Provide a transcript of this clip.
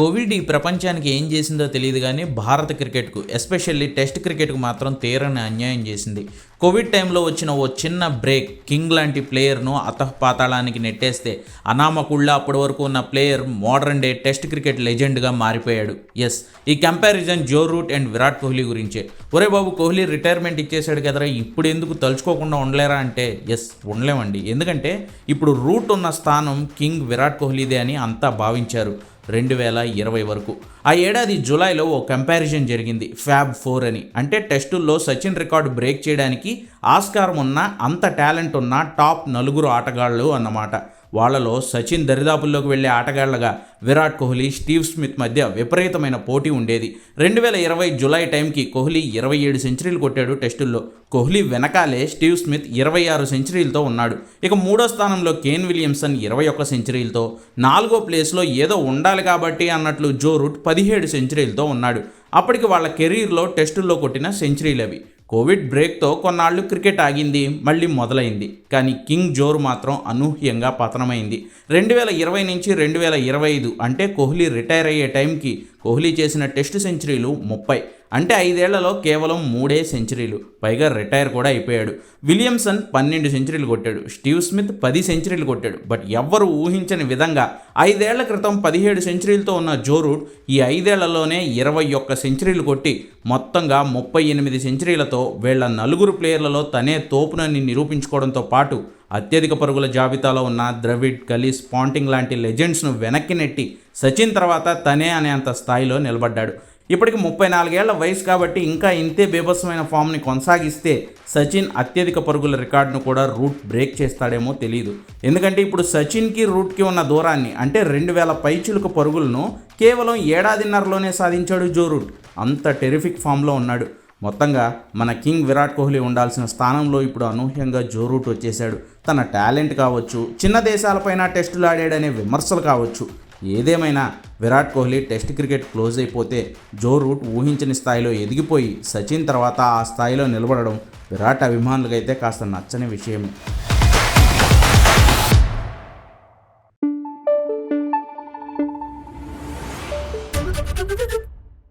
Covid ఈ ప్రపంచానికి ఏం చేసిందో తెలియదు కానీ భారత క్రికెట్కు ఎస్పెషల్లీ టెస్ట్ క్రికెట్కు మాత్రం తీరని అన్యాయం చేసింది. కోవిడ్ టైంలో వచ్చిన ఓ చిన్న బ్రేక్ కింగ్ లాంటి ప్లేయర్ను అతఃపాతాళానికి నెట్టేస్తే అనామకుళ్ళ అప్పటి వరకు ఉన్న player modern day test cricket లెజెండ్గా మారిపోయాడు. ఎస్ ఈ comparison Joe Root and Virat Kohli గురించే. ఒరే బాబు కోహ్లీ రిటైర్మెంట్ ఇచ్చేశాడు కదరా ఇప్పుడు ఎందుకు తలుచుకోకుండా ఉండలేరా అంటే ఎస్ ఉండలేమండి. ఎందుకంటే ఇప్పుడు రూట్ ఉన్న స్థానం కింగ్ విరాట్ కోహ్లీదే అని అంతా భావించారు. రెండు వేల ఇరవై వరకు. ఆ ఏడాది జూలైలో ఓ కంపారిజన్ జరిగింది ఫ్యాబ్ ఫోర్ అని. అంటే టెస్టుల్లో సచిన్ రికార్డు బ్రేక్ చేయడానికి ఆస్కారం ఉన్న అంత టాలెంట్ ఉన్న టాప్ నలుగురు ఆటగాళ్ళు అన్నమాట. వాళ్ళలో సచిన్ దరిదాపుల్లోకి వెళ్ళే ఆటగాళ్ళగా విరాట్ కోహ్లీ స్టీవ్ స్మిత్ మధ్య విపరీతమైన పోటీ ఉండేది. రెండు వేల ఇరవై జులై టైంకి కోహ్లీ ఇరవై ఏడు సెంచరీలు కొట్టాడు టెస్టుల్లో. కోహ్లీ వెనకాలే స్టీవ్ స్మిత్ ఇరవై ఆరు సెంచరీలతో ఉన్నాడు. ఇక మూడో స్థానంలో కేన్ విలియమ్సన్ ఇరవై ఒక్క సెంచరీలతో. నాలుగో ప్లేస్లో ఏదో ఉండాలి కాబట్టి అన్నట్లు జో రూట్ పదిహేడు సెంచరీలతో ఉన్నాడు. అప్పటికి వాళ్ళ కెరీర్లో టెస్టుల్లో కొట్టిన సెంచరీలు అవి కోవిడ్ బ్రేక్తో కొన్నాళ్ళు క్రికెట్ ఆగింది మళ్ళీ మొదలైంది. కానీ కింగ్ జోరు మాత్రం అనూహ్యంగా పతనమైంది. రెండు వేల ఇరవై నుంచి రెండు వేల ఇరవై ఐదు అంటే కోహ్లీ రిటైర్ అయ్యే టైంకి కోహ్లీ చేసిన టెస్ట్ సెంచరీలు ముప్పై. అంటే ఐదేళ్ళలో కేవలం మూడే సెంచరీలు పైగా రిటైర్ కూడా అయిపోయాడు. విలియమ్సన్ పన్నెండు సెంచరీలు కొట్టాడు స్టీవ్ స్మిత్ పది సెంచరీలు కొట్టాడు. బట్ ఎవ్వరు ఊహించని విధంగా ఐదేళ్ళ క్రితం పదిహేడు సెంచరీలతో ఉన్న జోరూడ్ ఈ ఐదేళ్ళలోనే ఇరవై ఒక్క సెంచరీలు కొట్టి మొత్తంగా ముప్పై ఎనిమిది సెంచరీలతో వీళ్ళ నలుగురు ప్లేయర్లలో తనే తోపునని నిరూపించుకోవడంతో పాటు అత్యధిక పరుగుల జాబితాలో ఉన్న ద్రవిడ్ కలీస్ పాంటింగ్ లాంటి లెజెండ్స్ను వెనక్కి నెట్టి సచిన్ తర్వాత తనే అనేంత స్థాయిలో నిలబడ్డాడు. ఇప్పటికి ముప్పై నాలుగేళ్ళ వయసు కాబట్టి ఇంకా ఇంతే బీభత్సమైన ఫామ్ని కొనసాగిస్తే సచిన్ అత్యధిక పరుగుల రికార్డును కూడా రూట్ బ్రేక్ చేస్తాడేమో తెలియదు ఎందుకంటే ఇప్పుడు సచిన్కి రూట్కి ఉన్న దూరాన్ని అంటే రెండు వేల పైచులకు పరుగులను కేవలం ఏడాదిన్నరలోనే సాధించాడు జో రూట్. అంత టెరిఫిక్ ఫామ్లో ఉన్నాడు. మొత్తంగా మన కింగ్ విరాట్ కోహ్లీ ఉండాల్సిన స్థానంలో ఇప్పుడు అనూహ్యంగా జో రూట్ వచ్చేశాడు. తన టాలెంట్ కావచ్చు చిన్న దేశాలపైన టెస్టులు ఆడాడనే విమర్శలు కావచ్చు. ఏదేమైనా Virat Kohli test cricket close అయిపోతే జో రూట్ ఊహించని స్థాయిలో ఎదిగిపోయి సచిన్ తర్వాత ఆ స్థాయిలో నిలబడడం విరాట్ అభిమానులకైతే కాస్త నచ్చని విషయమే.